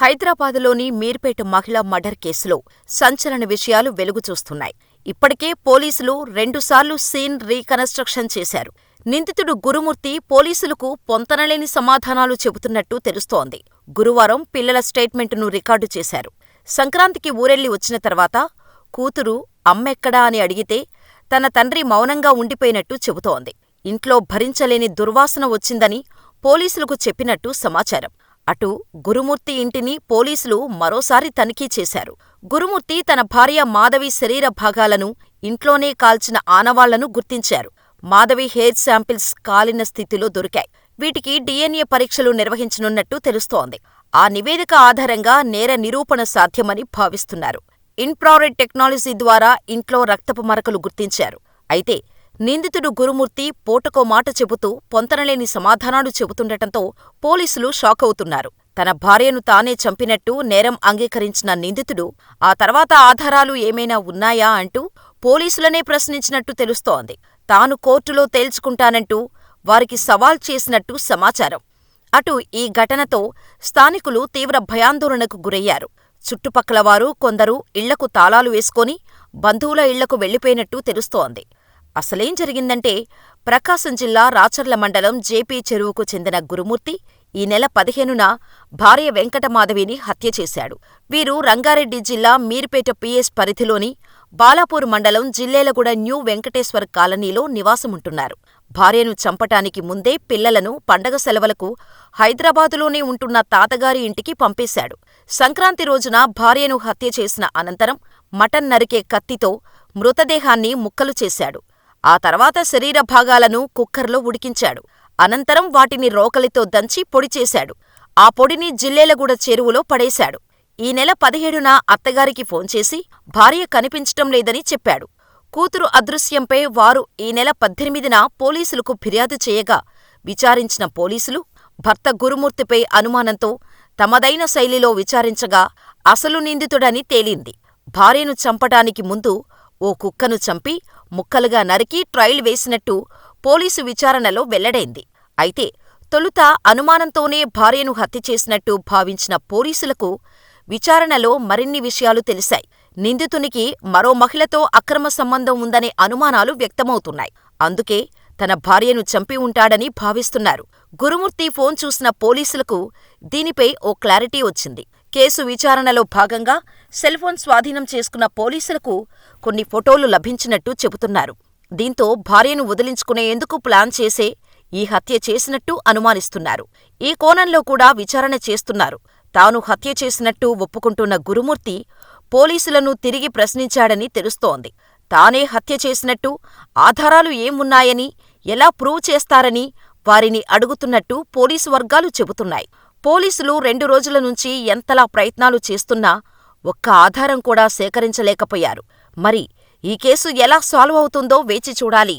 హైదరాబాదులోని మీర్పేట మహిళా మర్డర్ కేసులో సంచలన విషయాలు వెలుగుచూస్తున్నాయి. ఇప్పటికే పోలీసులు రెండుసార్లు సీన్ రీకన్స్ట్రక్షన్ చేశారు. నిందితుడు గురుమూర్తి పోలీసులకు పొంతనలేని సమాధానాలు చెబుతున్నట్టు తెలుస్తోంది. గురువారం పిల్లల స్టేట్మెంటును రికార్డు చేశారు. సంక్రాంతికి ఊరెళ్ళి వచ్చిన తర్వాత కూతురు అమ్మెక్కడా అని అడిగితే తన తండ్రి మౌనంగా ఉండిపోయినట్టు చెబుతోంది. ఇంట్లో భరించలేని దుర్వాసన వచ్చిందని పోలీసులకు చెప్పినట్టు సమాచారం. అటు గురుమూర్తి ఇంటిని పోలీసులు మరోసారి తనిఖీ చేశారు. గురుమూర్తి తన భార్య మాధవి శరీర భాగాలను ఇంట్లోనే కాల్చిన ఆనవాళ్ళను గుర్తించారు. మాధవి హెయిర్ శాంపిల్స్ కాలిన స్థితిలో దొరికాయి. వీటికి డీఎన్ఏ పరీక్షలు నిర్వహించనున్నట్టు తెలుస్తోంది. ఆ నివేదిక ఆధారంగా నేర నిరూపణ సాధ్యమని భావిస్తున్నారు. ఇన్ఫ్రారెడ్ టెక్నాలజీ ద్వారా ఇంట్లో రక్తపు మరకలు గుర్తించారు. అయితే నిందితుడు గురుమూర్తి పూటకో మాట చెబుతూ పొంతనలేని సమాధానాలు చెబుతుండటంతో పోలీసులు షాకవుతున్నారు. తన భార్యను తానే చంపినట్టు నేరం అంగీకరించిన నిందితుడు ఆ తర్వాత ఆధారాలు ఏమైనా ఉన్నాయా అంటూ పోలీసులనే ప్రశ్నించినట్టు తెలుస్తోంది. తాను కోర్టులో తేల్చుకుంటానంటూ వారికి సవాల్ చేసినట్టు సమాచారం. అటు ఈ ఘటనతో స్థానికులు తీవ్ర భయాందోళనకు గురయ్యారు. చుట్టుపక్కలవారు కొందరు ఇళ్ళకు తాళాలు వేసుకొని బంధువుల ఇళ్ళకు వెళ్ళిపోయినట్టు తెలుస్తోంది. అసలేం జరిగిందంటే ప్రకాశం జిల్లా రాచర్ల మండలం జేపీ చెరువుకు చెందిన గురుమూర్తి ఈ నెల పదిహేనున భార్య వెంకటమాధవిని హత్య చేశాడు. వీరు రంగారెడ్డి జిల్లా మీర్పేట పీఎస్ పరిధిలోని బాలాపూర్ మండలం జిల్లేలగూడ న్యూ వెంకటేశ్వర్ కాలనీలో నివాసముంటున్నారు. భార్యను చంపటానికి ముందే పిల్లలను పండగ సెలవులకు హైదరాబాదులోనే ఉంటున్న తాతగారి ఇంటికి పంపేశాడు. సంక్రాంతి రోజున భార్యను హత్య చేసిన అనంతరం మటన్ నరికే కత్తితో మృతదేహాన్ని ముక్కలు చేశాడు. ఆ తర్వాత శరీర భాగాలను కుక్కర్లో ఉడికించాడు. అనంతరం వాటిని రోకలితో దంచి పొడి చేశాడు. ఆ పొడిని జిల్లేలగూడ చెరువులో పడేశాడు. ఈ నెల పదిహేడున అత్తగారికి ఫోన్ చేసి భార్య కనిపించటం లేదని చెప్పాడు. కూతురు అదృశ్యంపై వారు ఈ నెల పద్దెనిమిదిన పోలీసులకు ఫిర్యాదు చేయగా విచారించిన పోలీసులు భర్త గురుమూర్తిపై అనుమానంతో తమదైన శైలిలో విచారించగా అసలు నిందితుడని తేలింది. భార్యను చంపటానికి ముందు ఓ కుక్కను చంపి ముక్కలుగా నరికి ట్రయల్ వేసినట్టు పోలీసు విచారణలో వెల్లడైంది. అయితే తొలుత అనుమానంతోనే భార్యను హత్య చేసినట్టు భావించిన పోలీసులకు విచారణలో మరిన్ని విషయాలు తెలిశాయి. నిందితునికి మరో మహిళతో అక్రమ సంబంధం ఉందనే అనుమానాలు వ్యక్తమవుతున్నాయి. అందుకే తన భార్యను చంపి ఉంటాడని భావిస్తున్నారు. గురుమూర్తి ఫోన్ చూసిన పోలీసులకు దీనిపై ఓ క్లారిటీ వచ్చింది. కేసు విచారణలో భాగంగా సెల్ఫోన్ స్వాధీనం చేసుకున్న పోలీసులకు కొన్ని ఫోటోలు లభించినట్టు చెబుతున్నారు. దీంతో భార్యను వదిలించుకునేందుకు ప్లాన్ చేసే ఈ హత్య చేసినట్టు అనుమానిస్తున్నారు. ఈ కోణంలో కూడా విచారణ చేస్తున్నారు. తాను హత్య చేసినట్టు ఒప్పుకుంటున్న గురుమూర్తి పోలీసులను తిరిగి ప్రశ్నించాడని తెలుస్తోంది. తానే హత్య చేసినట్టు ఆధారాలు ఏమున్నాయని, ఎలా ప్రూవ్ చేస్తారని వారిని అడుగుతున్నట్టు పోలీసు వర్గాలు చెబుతున్నాయి. పోలీసులు రెండు రోజుల నుంచి ఎంతలా ప్రయత్నాలు చేస్తున్నా ఒక్క ఆధారం కూడా సేకరించలేకపోయారు. మరి ఈ కేసు ఎలా సాల్వ్ అవుతుందో వేచి చూడాలి.